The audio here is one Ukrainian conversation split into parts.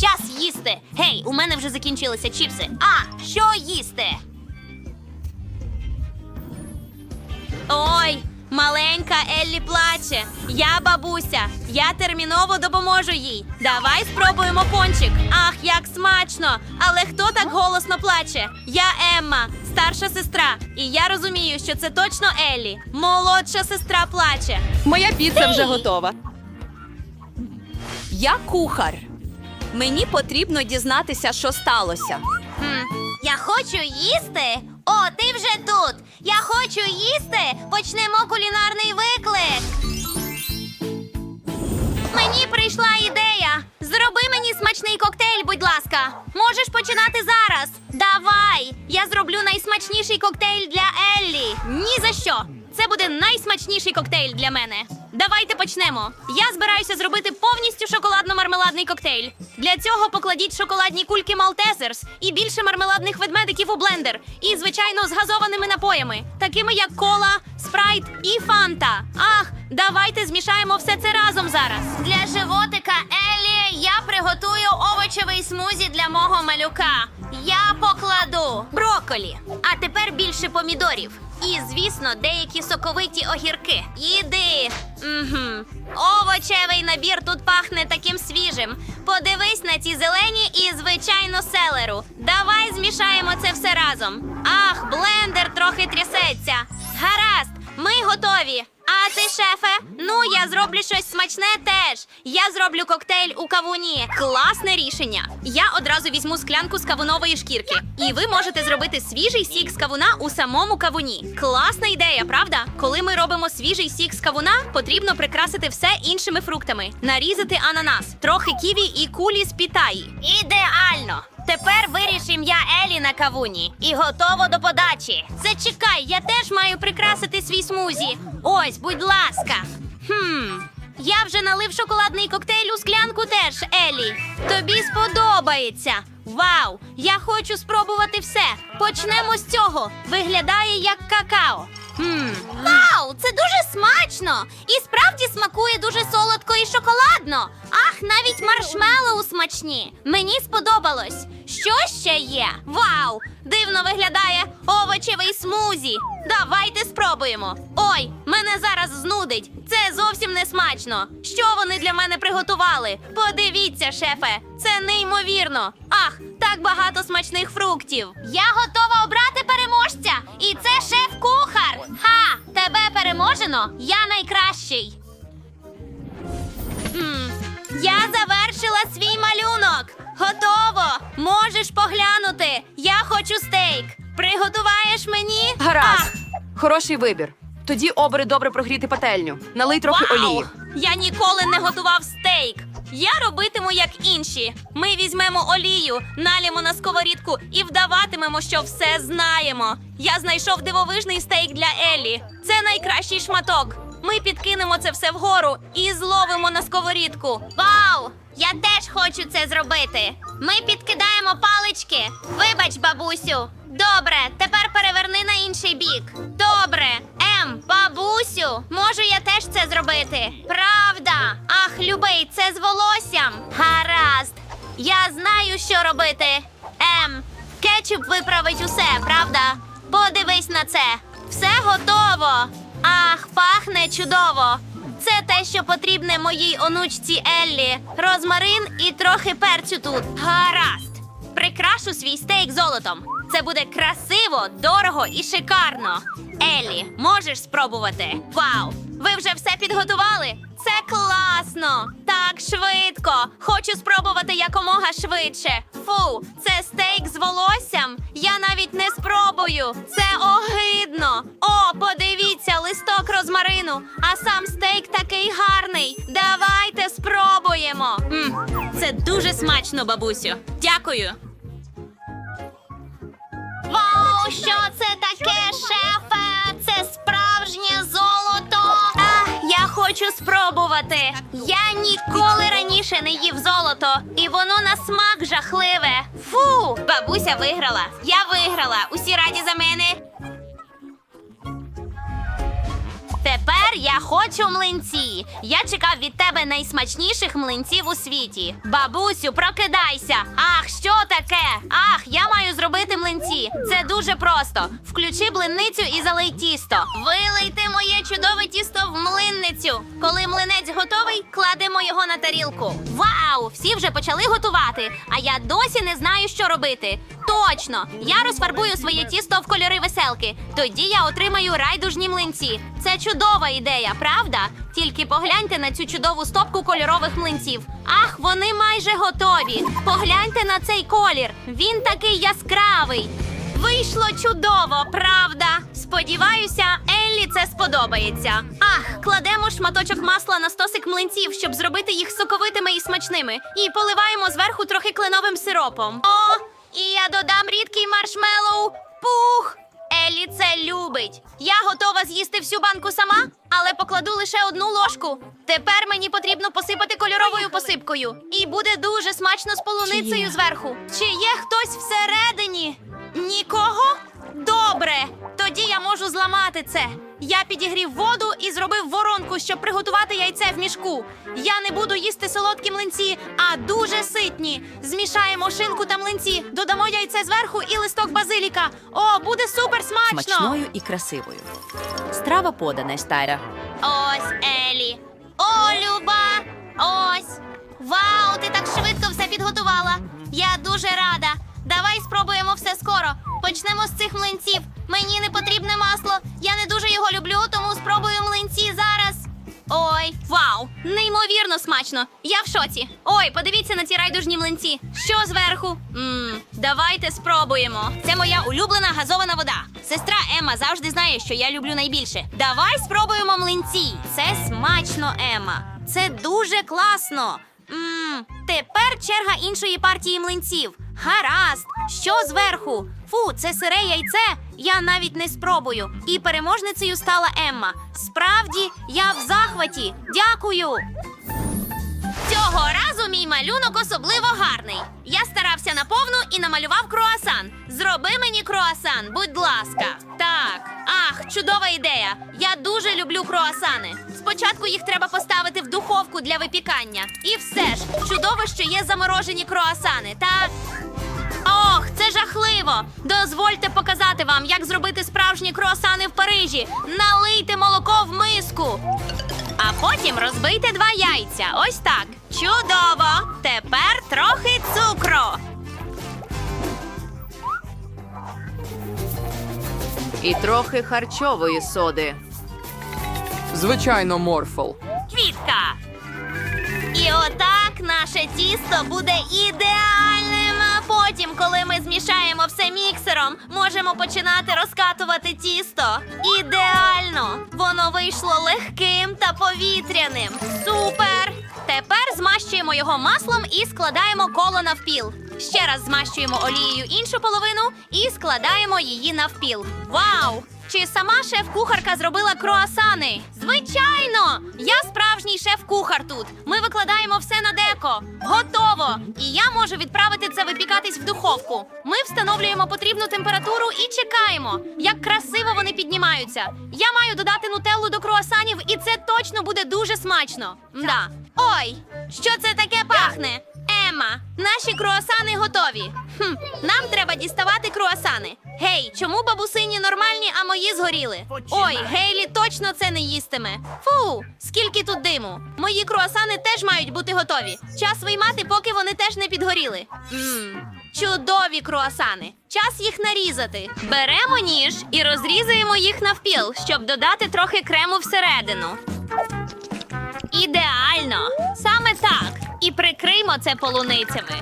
Час їсти. Гей, у мене вже закінчилися чіпси. А, що їсти? Ой, маленька Еллі плаче. Я бабуся. Я терміново допоможу їй. Давай спробуємо пончик. Ах, як смачно! Але хто так голосно плаче? Я Емма, старша сестра. І я розумію, що це точно Еллі. Молодша сестра плаче. Моя піца вже готова. Я кухар. Мені потрібно дізнатися, що сталося. Хм, я хочу їсти. О, ти вже тут. Я хочу їсти. Почнемо кулінарний виклик. Мені прийшла ідея. Зроби мені смачний коктейль, будь ласка. Можеш починати зараз. Давай. Я зроблю найсмачніший коктейль для Еллі. Ні за що. Це буде найсмачніший коктейль для мене. Давайте почнемо. Я збираюся зробити повністю шоколадно-мармеладний коктейль. Для цього покладіть шоколадні кульки Малтезерс і більше мармеладних ведмедиків у блендер. І, звичайно, з газованими напоями, такими як кола, спрайт і фанта. Ах, давайте змішаємо все це разом зараз. Для животика Елі я приготую овочевий смузі для мого малюка. Я покладу броколі, а тепер більше помідорів. І, звісно, деякі соковиті огірки. Їди. Угу. Овочевий набір тут пахне таким свіжим. Подивись на ці зелені і, звичайно, селеру. Давай змішаємо це все разом. Ах, блендер трохи трясеться. Гаразд, ми готові. А ти, шефе? Ну, я зроблю щось смачне теж. Я зроблю коктейль у кавуні. Класне рішення. Я одразу візьму склянку з кавунової шкірки. І ви можете зробити свіжий сік з кавуна у самому кавуні. Класна ідея, правда? Коли ми робимо свіжий сік з кавуна, потрібно прикрасити все іншими фруктами, нарізати ананас, трохи ківі і кулі з пітаї. Ідеально! Тепер виріж ім'я Елі на кавуні і готово до подачі. Зачекай, я теж маю прикрасити свій смузі. Ось, будь ласка. Хм. Я вже налив шоколадний коктейль у склянку теж, Елі. Тобі сподобається. Вау! Я хочу спробувати все. Почнемо з цього. Виглядає як какао. Вау, це дуже смачно! І справді смакує дуже солодко і шоколадно. Ах, навіть маршмеллоу смачні. Мені сподобалось. Що ще є? Вау! Дивно виглядає овочевий смузі. Давайте спробуємо. Ой, мене зараз знудить. Це зовсім не смачно. Що вони для мене приготували? Подивіться, шефе, це неймовірно. Ах, так багато смачних фруктів. Я готова обрати переможця. Переможено. Я найкращий. М, Я завершила свій малюнок. Готово. Можеш поглянути. Я хочу стейк. Приготуваєш мені? Гаразд. Хороший вибір. Тоді обери добре прогріти пательню. Налий трохи Вау! олії. Я ніколи не готував стейк. Я робитиму як інші. Ми візьмемо олію, налємо на сковорідку і вдаватимемо, що все знаємо. Я знайшов дивовижний стейк для Еллі. Це найкращий шматок. Ми підкинемо це все вгору і зловимо на сковорідку. Вау! Я теж хочу це зробити. Ми підкидаємо палички. Вибач, бабусю. Добре, тепер переверни на інший бік. Добре. Ем, бабусю, можу я теж це зробити? Правда? Ах, любий, це з волоссям. Гаразд. Я знаю, що робити. Ем, кетчуп виправить усе, правда? Подивись на це. Все готово. Ах, пахне чудово. Це те, що потрібне моїй онучці Еллі. Розмарин і трохи перцю тут. Гаразд. Прикрашу свій стейк золотом. Це буде красиво, дорого і шикарно. Еллі, можеш спробувати? Вау! Ви вже все підготували? Це класно! Так швидко! Хочу спробувати якомога швидше. Фу, це стейк з волоссям. Я навіть не спробую. Це огидно. О, подивіться, листок розмарину. А сам стейк такий гарний. Давайте спробуємо. м це дуже смачно, бабусю. Дякую. Таке, шефе? Це справжнє золото. Ах, я хочу спробувати. Я ніколи раніше не їв золото, і воно на смак жахливе. Фу, бабуся виграла. Я виграла. Усі раді за мене. Тепер я хочу млинці. Я чекав від тебе найсмачніших млинців у світі. Бабусю, прокидайся. Ах, що таке? Зробити млинці. Це дуже просто. Включи блинницю і залий тісто. Вилийте моє чудове тісто в млинницю. Коли млинець готовий, кладемо його на тарілку. Вау! Всі вже почали готувати, а я досі не знаю, що робити. Точно! Я розфарбую своє тісто в кольори веселки. Тоді я отримаю райдужні млинці. Це чудова ідея, правда? Тільки погляньте на цю чудову стопку кольорових млинців. Ах, вони майже готові. Погляньте на цей колір. Він такий яскравий. Вийшло чудово, правда? Сподіваюся, Еллі це сподобається. Ах, кладемо шматочок масла на стосик млинців, щоб зробити їх соковитими і смачними. І поливаємо зверху трохи кленовим сиропом. О, і я додам рідкий маршмеллоу. Пух! Еллі це любить. Я готова з'їсти всю банку сама, але покладу лише одну ложку. Тепер мені потрібно посипати кольоровою посипкою. І буде дуже смачно з полуницею зверху. Чи є хтось всередині? Нікого? Добре. Тоді я можу зламати це. Я підігрів воду і зробив воронку, щоб приготувати яйце в мішку. Я не буду їсти солодкі млинці, а дуже ситні. Змішаємо шинку та млинці, додамо яйце зверху і листок базиліка. О, буде супер смачно! Смачною і красивою. Страва подана, Стайра. Ось Елі. О, Люба! Ось. Вау, ти так швидко все підготувала. Я дуже рада. Давай спробуємо все скоро. Почнемо з цих млинців. Мені не потрібне масло. Я не дуже його люблю, тому спробую млинці зараз. Ой, вау! Неймовірно смачно! Я в шоці. Ой, подивіться на ці райдужні млинці. Що зверху? Мм, давайте спробуємо. Це моя улюблена газована вода. Сестра Ема завжди знає, що я люблю найбільше. Давай спробуємо млинці. Це смачно, Ема. Це дуже класно. Мм, тепер черга іншої партії млинців. Гаразд, що зверху? Фу, це сире яйце. Я навіть не спробую. І переможницею стала Емма. Справді, я в захваті. Дякую. Цього разу мій малюнок особливо гарний. Я старався наповну і намалював круасан. Зроби мені круасан, будь ласка. Так, ах, чудова ідея. Я дуже люблю круасани. Спочатку їх треба поставити в духовку для випікання. І все ж, чудово, що є заморожені круасани, так? Ох, це жахливо! Дозвольте показати вам, як зробити справжні круасани в Парижі. Налийте молоко в миску. А потім розбийте два яйця. Ось так. Чудово! Тепер трохи цукру. І трохи харчової соди. Звичайно, морфл. Квітка. І отак наше тісто буде ідеальним. Потім, коли ми змішаємо все міксером, можемо починати розкатувати тісто. Ідеально! Воно вийшло легким та повітряним. Супер! Тепер змащуємо його маслом і складаємо коло навпіл. Ще раз змащуємо олією іншу половину і складаємо її навпіл. Вау! Чи сама шеф-кухарка зробила круасани? Звичайно! Я справжній шеф-кухар тут. Ми викладаємо все на деко. Готово! І я можу відправити це випікатись в духовку. Ми встановлюємо потрібну температуру і чекаємо, як красиво вони піднімаються. Я маю додати нутеллу до круасанів, і це точно буде дуже смачно. Да. Ой, що це таке пахне? Ема, наші круасани готові. Хм, нам треба діставати круасани. Гей, чому бабусині нормальні, а мої згоріли? Ой, Гейлі точно це не їстиме. Фу, скільки тут диму. Мої круасани теж мають бути готові. Час виймати, поки вони теж не підгоріли. Мм, чудові круасани. Час їх нарізати. Беремо ніж і розрізаємо їх навпіл, щоб додати трохи крему всередину. Ідеально! Саме так. І прикриймо це полуницями.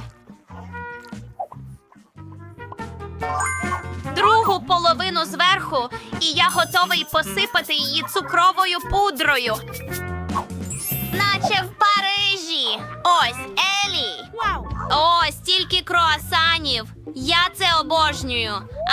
Другу половину зверху, і я готовий посипати її цукровою пудрою. Наче в Парижі. Ось Елі. О, стільки круасанів. Я це обожнюю.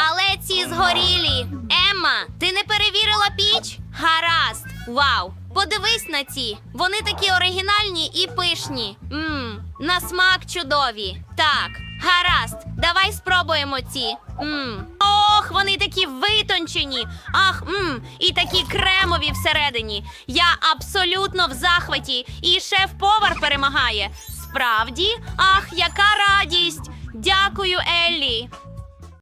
Але ці згорілі. Емма, ти не перевірила піч? Гаразд. Вау. Подивись на ці. Вони такі оригінальні і пишні. Мм, на смак чудові. Так, гаразд. Давай спробуємо ці. Мм. Ох, вони такі витончені. Ах, мм, і такі кремові всередині. Я абсолютно в захваті, і шеф-повар перемагає. Справді, ах, яка радість! Дякую, Еллі.